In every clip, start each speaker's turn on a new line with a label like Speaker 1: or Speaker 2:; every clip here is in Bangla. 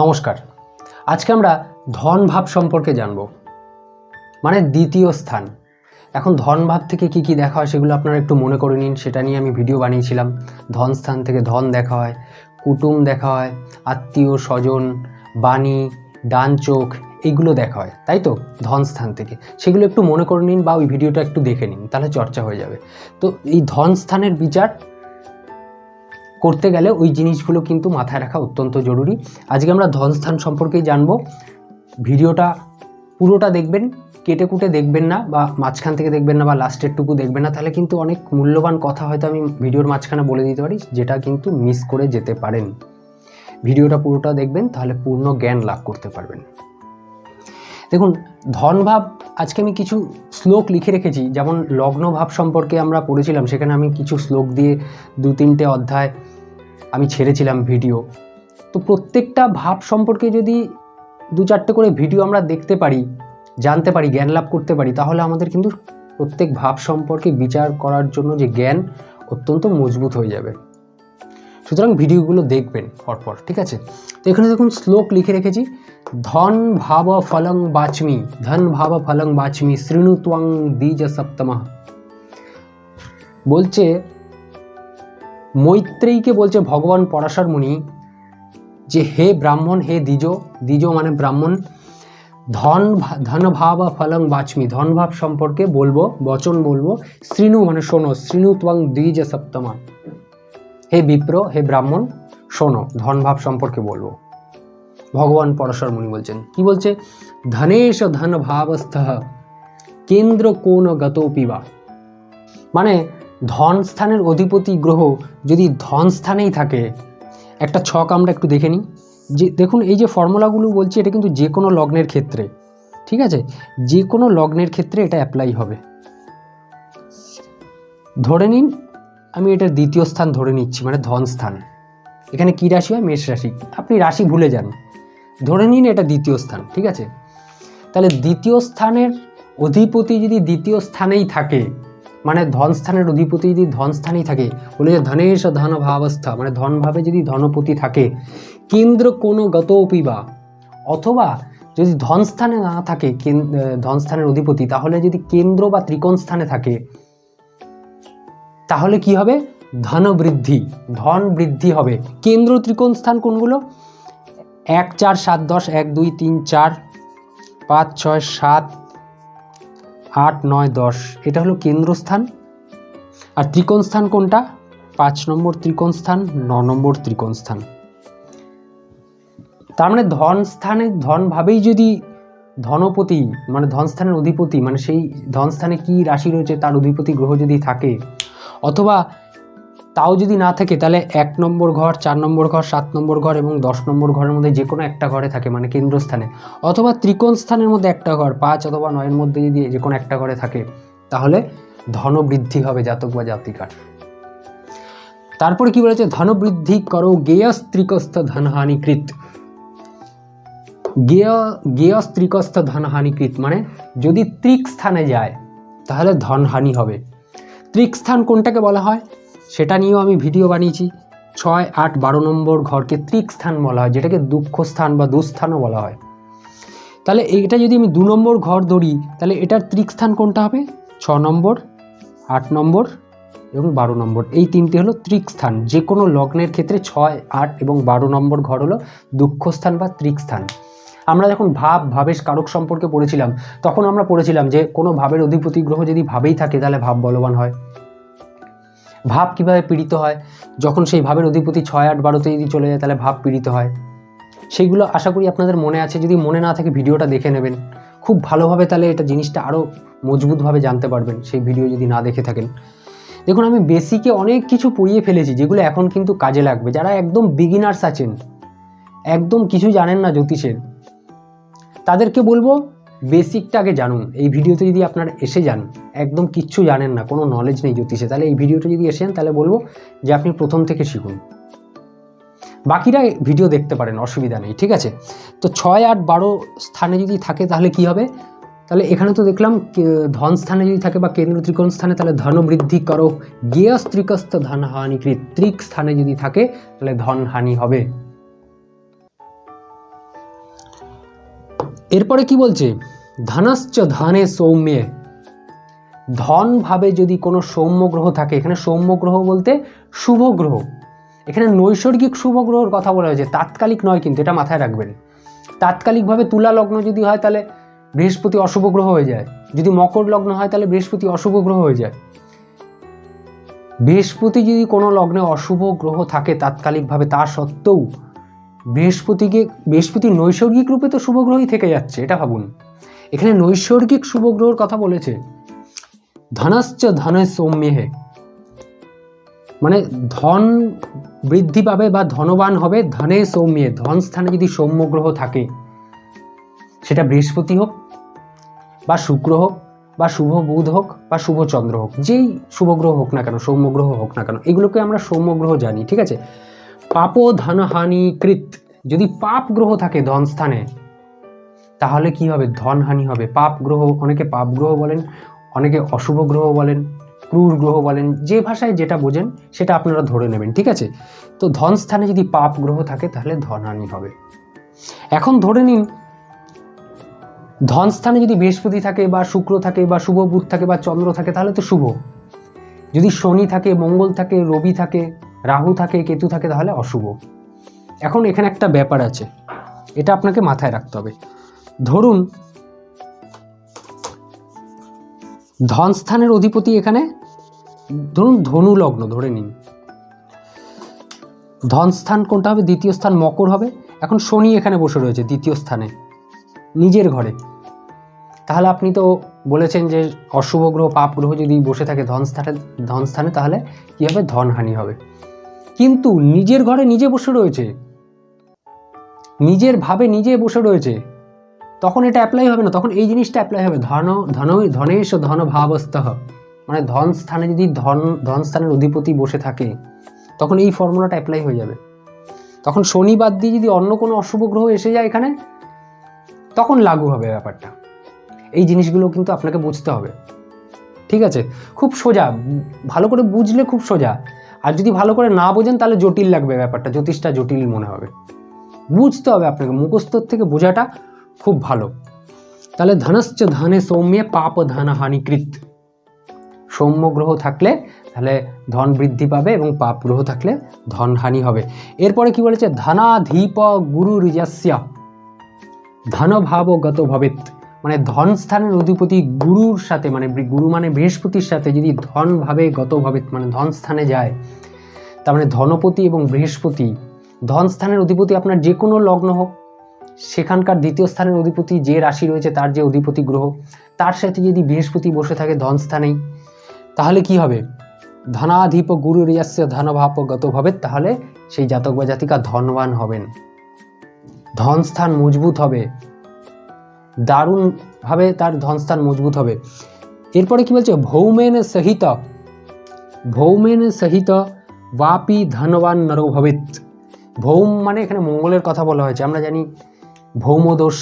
Speaker 1: নমস্কার আজকে আমরা ধন ভাব সম্পর্কে জানব মানে দ্বিতীয় স্থান এখন ধন ভাব থেকে কি কি দেখা হয় সেগুলো আপনারা একটু মনে করে নিন সেটা নিয়ে আমি ভিডিও বানিয়েছিলাম ধন স্থান থেকে ধন দেখা হয় কুটুম দেখা হয় আত্মীয় স্বজন বাণী ডান চোখ এইগুলো দেখা হয় তাই তো ধন স্থান থেকে সেগুলো একটু মনে করে নিন বা ওই ভিডিওটা একটু দেখে নিন তাহলে চর্চা হয়ে যাবে তো এই ধন স্থানের বিচার করতে গেলে ওই জিনিসগুলো কিন্তু মাথায় রাখা অত্যন্ত জরুরি আজকে আমরা ধনস্থান সম্পর্কেই জানব ভিডিওটা পুরোটা দেখবেন কেটে কুটে দেখবেন না বা মাঝখান থেকে দেখবেন না বা লাস্টের টুকু দেখবেন না তাহলে কিন্তু অনেক মূল্যবান কথা হয়তো আমি ভিডিওর মাঝখানে বলে দিতে পারি যেটা কিন্তু মিস করে যেতে পারেন ভিডিওটা পুরোটা দেখবেন তাহলে পূর্ণ জ্ঞান লাভ করতে পারবেন দেখুন ধনভাব আজকে আমি কিছু শ্লোক লিখে রেখেছি যেমন লগ্নভাব সম্পর্কে আমরা পড়েছিলাম সেখানে আমি কিছু শ্লোক দিয়ে দু তিনটে অধ্যায় আমি ছেড়েছিলাম ভিডিও তো প্রত্যেকটা ভাব সম্পর্কে যদি দু চারটে করে ভিডিও আমরা দেখতে পারি জানতে পারি জ্ঞান লাভ করতে পারি তাহলে আমাদের কিন্তু প্রত্যেক ভাব সম্পর্কে বিচার করার জন্য যে জ্ঞান অত্যন্ত মজবুত হয়ে যাবে সুতরাং ভিডিওগুলো দেখবেন পরপর ঠিক আছে তো এখানে দেখুন শ্লোক লিখে রেখেছি ধন ভাব ফলং বাচমি ধন ভাব ফলং বাচমি শ্রীণু ত্বং দ্বিজ সপ্তমা বলছে মৈত্রেয়ীকে বলছে ভগবান পরাশর মুনি যে হে ব্রাহ্মণ হে দ্বিজ দ্বিজ মানে ব্রাহ্মণ ধন ধনভাব ফলং বাচমি ধনভাব সম্পর্কে বলবো বচন বলবো শ্রীনু মানে শোনো শ্রীনু তং দ্বিজ সপ্তমা হে বিপ্র হে ব্রাহ্মণ শোনো ধনভাব সম্পর্কে বলবো ভগবান পরশর মুনি বলছেন কি বলছে ধনেশ ধন ভাবস্থ কেন্দ্র কোন গত পিবা মানে ধনস্থানের অধিপতি গ্রহ যদি ধনস্থানেই থাকে একটা ছক আমরা একটু দেখে নিই যে দেখুন এই যে ফর্মুলাগুলো বলছি এটা কিন্তু যে কোনো লগ্নের ক্ষেত্রে ঠিক আছে যে কোনো লগ্নের ক্ষেত্রে এটা অ্যাপ্লাই হবে ধরে নিন আমি এটা দ্বিতীয় স্থান ধরে নিচ্ছি মানে ধনস্থান এখানে কী রাশি হয় মেষ রাশি আপনি রাশি ভুলে যান ধরে নিন এটা দ্বিতীয় স্থান ঠিক আছে তাহলে দ্বিতীয় স্থানের অধিপতি যদি দ্বিতীয় স্থানেই থাকে মানে ধনস্থানের অধিপতি যদি ধনস্থানেই থাকে বলে যে ধনেশ ধন ভাবস্থা মানে ধনভাবে যদি ধনপতি থাকে কেন্দ্র কোনো গত পিবা অথবা যদি ধনস্থানে না থাকে ধনস্থানের অধিপতি তাহলে যদি কেন্দ্র বা ত্রিকোণ স্থানে থাকে তাহলে কি হবে ধন বৃদ্ধি ধন বৃদ্ধি হবে কেন্দ্র ত্রিকোণ স্থান কোনগুলো এক চার সাত দশ এক দুই তিন চার পাঁচ ছয় সাত আট নয় দশ এটা হলো কেন্দ্রস্থান আর ত্রিকোণ স্থান কোনটা পাঁচ নম্বর ত্রিকোণ স্থান ন নম্বর ত্রিকোণ স্থান তার মানে ধন স্থানে ধনভাবেই যদি ধনপতি মানে ধনস্থানের অধিপতি মানে সেই ধনস্থানে কী রাশি রয়েছে তার অধিপতি গ্রহ যদি থাকে অথবা তাও যদি না থাকে তাহলে এক নম্বর ঘর চার নম্বর ঘর সাত নম্বর ঘর এবং দশ নম্বর ঘরের মধ্যে যে কোনো একটা ঘরে থাকে মানে কেন্দ্রস্থানে অথবা ত্রিকোণ স্থানের মধ্যে একটা ঘর পাঁচ অথবা নয়ের মধ্যে যদি যে কোনো একটা ঘরে থাকে তাহলে ধনবৃদ্ধি হবে জাতক বা জাতিকার তারপরে কি বলেছে ধনবৃদ্ধি করো গেয়স্ত্রিকস্থ ধনহানিকৃত গেয় গেয়স্ত্রিকস্থ ধনহানিকৃত মানে যদি ত্রিক স্থানে যায় তাহলে ধনহানি হবে ত্রিক স্থান কোনটাকে বলা হয় সেটা নিয়েও আমি ভিডিও বানিয়েছি ছয় আট বারো নম্বর ঘরকে ত্রিক স্থান বলা হয় যেটাকে দুঃখ স্থান বা দুস্থানও বলা হয় তাহলে এটা যদি আমি দু নম্বর ঘর ধরি তাহলে এটার ত্রিক স্থান কোনটা হবে ছ নম্বর আট নম্বর এবং বারো নম্বর এই তিনটি হলো ত্রিক স্থান যে কোনো লগ্নের ক্ষেত্রে ছয় আট এবং বারো নম্বর ঘর হলো দুঃখস্থান বা ত্রিক স্থান আমরা যখন ভাব ভাবেশ কারক সম্পর্কে পড়েছিলাম তখন আমরা পড়েছিলাম যে কোনো ভাবের অধিপতি গ্রহ যদি ভাবেই থাকে তাহলে ভাব বলবান হয় ভাব কিভাবে পীড়িত হয় যখন সেই ভাবের অধিপতি ছয় আট বারোতে যদি চলে যায় তাহলে ভাব পীড়িত হয় সেইগুলো আশা করি আপনাদের মনে আছে যদি মনে না থাকে ভিডিওটা দেখে নেবেন খুব ভালোভাবে তাহলে এটা জিনিসটা আরও মজবুতভাবে জানতে পারবেন সেই ভিডিও যদি না দেখে থাকেন দেখুন আমি বেসিকে অনেক কিছু পড়িয়ে ফেলেছি যেগুলো এখন কিন্তু কাজে লাগবে যারা একদম বিগিনার্স আছেন একদম কিছু জানেন না জ্যোতিষের তাদেরকে বলবো বেসিকটাকে জানুন এই ভিডিওতে যদি আপনার এসে যান একদম কিচ্ছু জানেন না কোনো নলেজ নেই জ্যোতিষে তাহলে এই ভিডিওটা যদি এসে যান তাহলে বলবো যে আপনি প্রথম থেকে শিখুন বাকিরা ভিডিও দেখতে পারেন অসুবিধা নেই ঠিক আছে তো ছয় আট বারো স্থানে যদি থাকে তাহলে কি হবে তাহলে এখানে তো দেখলাম ধন স্থানে যদি থাকে বা কেন্দ্র ত্রিকোণ স্থানে তাহলে ধনবৃদ্ধি করো গেয়স্ত্রিকস্থ হানি কৃত্রিক স্থানে যদি থাকে তাহলে ধনহানি হবে এরপরে কি বলছে ধনশ্চ ধনে সৌম্যে ধন ভাবে যদি কোনো সৌম্য গ্রহ থাকে এখানে সৌম্য গ্রহ বলতে শুভ গ্রহ এখানে নৈসর্গিক শুভ গ্রহর কথা বলা হয়েছে তাৎকালিক নয় কিন্তু এটা মাথায় রাখবেন তাৎকালিকভাবে তুলা লগ্ন যদি হয় তাহলে বৃহস্পতি অশুভ গ্রহ হয়ে যায় যদি মকর লগ্ন হয় তাহলে বৃহস্পতি অশুভ গ্রহ হয়ে যায় বৃহস্পতি যদি কোনো লগ্নে অশুভ গ্রহ থাকে তাৎকালিকভাবে তা সত্ত্বেও বৃহস্পতিকে বৃহস্পতি নৈসর্গিক রূপে তো শুভ গ্রহই থেকে যাচ্ছে এটা ভাবুন এখানে নৈসর্গিক শুভগ্রহর কথা বলেছে ধনশ্চ ধনে সৌম্যেহে মানে ধন বৃদ্ধি পাবে বা ধনবান হবে ধনে সৌম্যে ধন স্থানে যদি সৌম্য গ্রহ থাকে সেটা বৃহস্পতি হোক বা শুক্র হোক বা শুভ বুধ হোক বা শুভ চন্দ্র হোক যেই শুভ গ্রহ হোক না কেন সৌম্য গ্রহ হোক না কেন এগুলোকে আমরা সৌম্য গ্রহ জানি ঠিক আছে পাপ ধনহানিকৃত যদি পাপ গ্রহ থাকে ধন স্থানে তাহলে কি হবে ধনহানি হবে পাপ গ্রহ অনেকে পাপ গ্রহ বলেন অনেকে অশুভ গ্রহ বলেন ক্রুর গ্রহ বলেন যে ভাষায় যেটা বোঝেন সেটা আপনারা ধরে নেবেন ঠিক আছে তো ধন স্থানে যদি পাপ গ্রহ থাকে তাহলে ধনহানি হবে এখন ধরে নিন ধন স্থানে যদি বৃহস্পতি থাকে বা শুক্র থাকে বা শুভ বুধ থাকে বা চন্দ্র থাকে তাহলে তো শুভ যদি শনি থাকে মঙ্গল থাকে রবি থাকে রাহু থাকে কেতু থাকে তাহলে অশুভ এখন এখানে একটা ব্যাপার আছে এটা আপনাকে মাথায় রাখতে হবে ধরুন ধনস্থানের অধিপতি এখানে ধরুন ধনু লগ্ন ধরে নিন ধনস্থান কোনটা হবে দ্বিতীয় স্থান মকর হবে এখন শনি এখানে বসে রয়েছে দ্বিতীয় স্থানে নিজের ঘরে তাহলে আপনি তো বলেছেন যে অশুভ গ্রহ পাপ গ্রহ যদি বসে থাকে ধনস্থানে ধনস্থানে তাহলে কি হবে ধনহানি হবে কিন্তু নিজের ঘরে নিজে বসে রয়েছে নিজের ভাবে নিজে বসে রয়েছে তখন এটা অ্যাপ্লাই হবে না তখন এই জিনিসটা অ্যাপ্লাই হবে ধন ধন ধনেশ ধন ভাবস্থ মানে ধন স্থানে যদি ধন ধন স্থানের অধিপতি বসে থাকে তখন এই ফর্মুলাটা অ্যাপ্লাই হয়ে যাবে তখন শনি বাদ দিয়ে যদি অন্য কোনো অশুভ গ্রহ এসে যায় এখানে তখন লাগু হবে ব্যাপারটা এই জিনিসগুলো কিন্তু আপনাকে বুঝতে হবে ঠিক আছে খুব সোজা ভালো করে বুঝলে খুব সোজা আর যদি ভালো করে না বোঝেন তাহলে জটিল লাগবে ব্যাপারটা জ্যোতিষটা জটিল মনে হবে বুঝতে হবে আপনাকে মুখস্থর থেকে বোঝাটা খুব ভালো তাহলে ধনশ্চ ধনে সৌম্যে পাপ ধন হানিকৃত সৌম্য গ্রহ থাকলে তাহলে ধন বৃদ্ধি পাবে এবং পাপ গ্রহ থাকলে ধন হানি হবে এরপরে কি বলেছে ধনাধীপ গুরু রিজাস্যা ধনভাবগত ভবেত মানে ধন স্থানের অধিপতি গুরুর সাথে মানে গুরু মানে বৃহস্পতির সাথে যদি ধন ভাবে গতভাবে মানে ধন স্থানে যায় তার মানে ধনপতি এবং বৃহস্পতি ধন স্থানের অধিপতি আপনার যে কোনো লগ্ন হোক সেখানকার দ্বিতীয় স্থানের অধিপতি যে রাশি রয়েছে তার যে অধিপতি গ্রহ তার সাথে যদি বৃহস্পতি বসে থাকে ধন স্থানেই তাহলে কি হবে ধনাধিপ গুরু রিয়াস্য ধনভাপ হবে তাহলে সেই জাতক বা জাতিকা ধনবান হবেন ধনস্থান মজবুত হবে দারুণভাবে তার ধনস্থান মজবুত হবে এরপরে কি বলছে ভৌমেন সহিত ভৌমেন সহিত বাপি ধনবান নরভবিত ভৌম মানে এখানে মঙ্গলের কথা বলা হয়েছে আমরা জানি ভৌমদোষ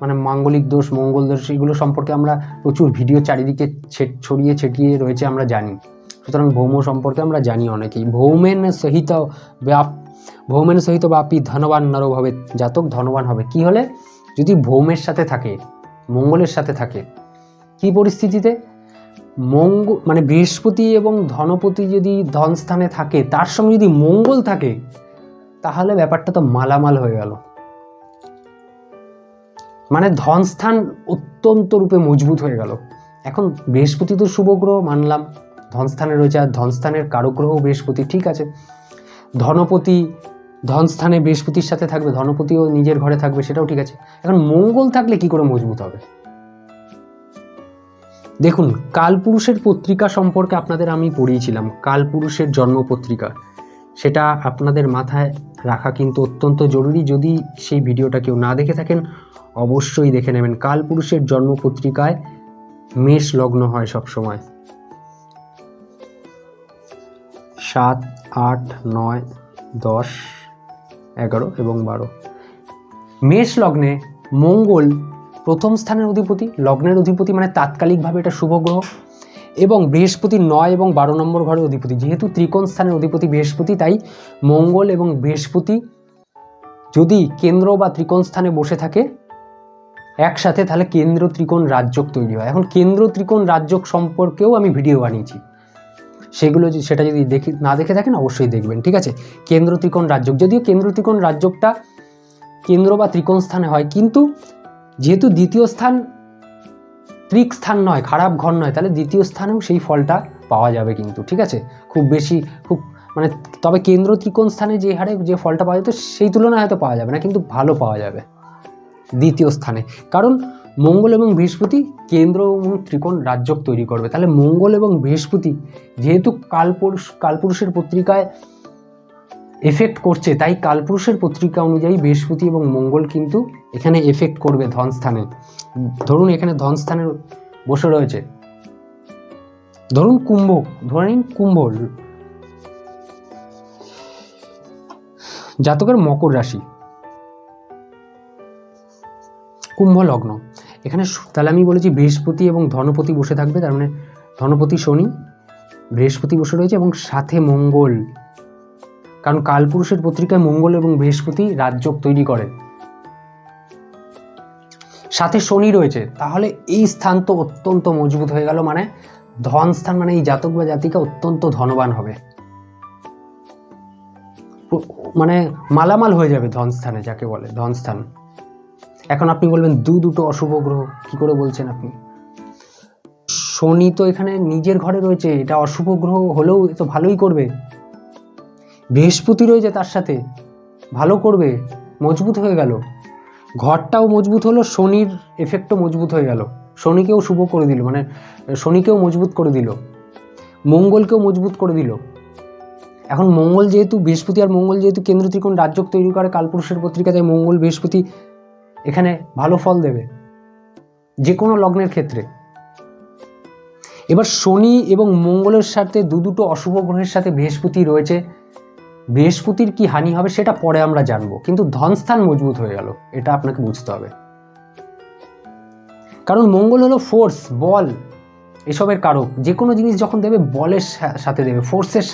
Speaker 1: মানে মাঙ্গলিক দোষ মঙ্গল দোষ এগুলো সম্পর্কে আমরা প্রচুর ভিডিও চারিদিকে ছড়িয়ে ছেটিয়ে রয়েছে আমরা জানি সুতরাং ভৌম সম্পর্কে আমরা জানি অনেকেই ভৌমেন সহিত ব্যাপ ভৌমেন সহিত ব্যাপী ধনবান নর হবে জাতক ধনবান হবে কি হলে যদি ভৌমের সাথে থাকে মঙ্গলের সাথে থাকে কি পরিস্থিতিতে মঙ্গ মানে বৃহস্পতি এবং ধনপতি যদি ধনস্থানে থাকে তার সঙ্গে যদি মঙ্গল থাকে তাহলে ব্যাপারটা তো মালামাল হয়ে গেল মানে ধনস্থান অত্যন্ত রূপে মজবুত হয়ে গেল এখন বৃহস্পতি তো শুভগ্রহ মানলাম ধনস্থানে রয়েছে আর ধনস্থানের কারুগ্রহ বৃহস্পতি ঠিক আছে ধনপতি ধনস্থানে বৃহস্পতির সাথে থাকবে ধনপতিও নিজের ঘরে থাকবে সেটাও ঠিক আছে এখন মঙ্গল থাকলে কি করে মজবুত হবে দেখুন কালপুরুষের পত্রিকা সম্পর্কে আপনাদের আমি পড়িয়েছিলাম কালপুরুষের জন্ম পত্রিকা সেটা আপনাদের মাথায় রাখা কিন্তু অত্যন্ত জরুরি যদি সেই ভিডিওটা কেউ না দেখে থাকেন অবশ্যই দেখে নেবেন কালপুরুষের জন্ম পত্রিকায় মেষ লগ্ন হয় সবসময় সাত আট নয় দশ এগারো এবং বারো মেষ লগ্নে মঙ্গল প্রথম স্থানের অধিপতি লগ্নের অধিপতি মানে তাৎকালিকভাবে এটা শুভ গ্রহ এবং বৃহস্পতি নয় এবং বারো নম্বর ঘরের অধিপতি যেহেতু ত্রিকোণ স্থানের অধিপতি বৃহস্পতি তাই মঙ্গল এবং বৃহস্পতি যদি কেন্দ্র বা ত্রিকোণ স্থানে বসে থাকে একসাথে তাহলে কেন্দ্র ত্রিকোণ রাজ্যক তৈরি হয় এখন কেন্দ্র ত্রিকোণ রাজ্যক সম্পর্কেও আমি ভিডিও বানিয়েছি সেগুলো সেটা যদি দেখি না দেখে থাকেন অবশ্যই দেখবেন ঠিক আছে কেন্দ্র ত্রিকোণ রাজ্যক যদিও কেন্দ্র ত্রিকোণ রাজ্যকটা কেন্দ্র বা ত্রিকোণ স্থানে হয় কিন্তু যেহেতু দ্বিতীয় স্থান ত্রিক স্থান নয় খারাপ ঘর নয় তাহলে দ্বিতীয় স্থানেও সেই ফলটা পাওয়া যাবে কিন্তু ঠিক আছে খুব বেশি খুব মানে তবে কেন্দ্র ত্রিকোণ স্থানে যে হারে যে ফলটা পাওয়া যেত সেই তুলনায় হয়তো পাওয়া যাবে না কিন্তু ভালো পাওয়া যাবে দ্বিতীয় স্থানে কারণ মঙ্গল এবং বৃহস্পতি কেন্দ্র এবং ত্রিকোণ রাজ্যক তৈরি করবে তাহলে মঙ্গল এবং বৃহস্পতি যেহেতু কালপুরুষ কালপুরুষের পত্রিকায় এফেক্ট করছে তাই কালপুরুষের পত্রিকা অনুযায়ী বৃহস্পতি এবং মঙ্গল কিন্তু এখানে এফেক্ট করবে ধনস্থানে ধরুন এখানে ধনস্থানে বসে রয়েছে ধরুন কুম্ভ ধরে নিন কুম্ভ জাতকের মকর রাশি কুম্ভ লগ্ন এখানে তাহলে আমি বলেছি বৃহস্পতি এবং ধনপতি বসে থাকবে তার মানে ধনপতি শনি বৃহস্পতি বসে রয়েছে এবং সাথে মঙ্গল কারণ কালপুরুষের পত্রিকায় মঙ্গল এবং বৃহস্পতি রাজযোগ তৈরি করেন সাথে শনি রয়েছে তাহলে এই স্থান তো অত্যন্ত মজবুত হয়ে গেল মানে ধন স্থান মানে এই জাতক বা জাতিকা অত্যন্ত ধনবান হবে মানে মালামাল হয়ে যাবে ধন স্থানে যাকে বলে ধন স্থান এখন আপনি বলবেন দু দুটো অশুভ গ্রহ কী করে বলছেন আপনি শনি তো এখানে নিজের ঘরে রয়েছে এটা অশুভ গ্রহ হলেও তো ভালোই করবে বৃহস্পতি রয়েছে তার সাথে ভালো করবে মজবুত হয়ে গেল ঘরটাও মজবুত হলো শনির এফেক্টও মজবুত হয়ে গেল শনিকেও শুভ করে দিল মানে শনিকেও মজবুত করে দিল মঙ্গলকেও মজবুত করে দিল এখন মঙ্গল যেহেতু বৃহস্পতি আর মঙ্গল যেহেতু কেন্দ্র ত্রিকোণ রাজ্য তৈরি করে কালপুরুষের পত্রিকা তাই মঙ্গল বৃহস্পতি এখানে ভালো ফল দেবে যে কোনো লগ্নের ক্ষেত্রে এবার শনি এবং মঙ্গলের সাথে দু দুটো অশুভ গ্রহের সাথে বৃহস্পতি রয়েছে বৃহস্পতির কি হানি হবে সেটা পরে আমরা জানবো কিন্তু ধনস্থান মজবুত হয়ে গেল এটা আপনাকে বুঝতে হবে কারণ মঙ্গল হলো ফোর্স বল এসবের কারক যে কোনো জিনিস যখন দেবে বলের সাথে দেবে ফোর্সের সাথে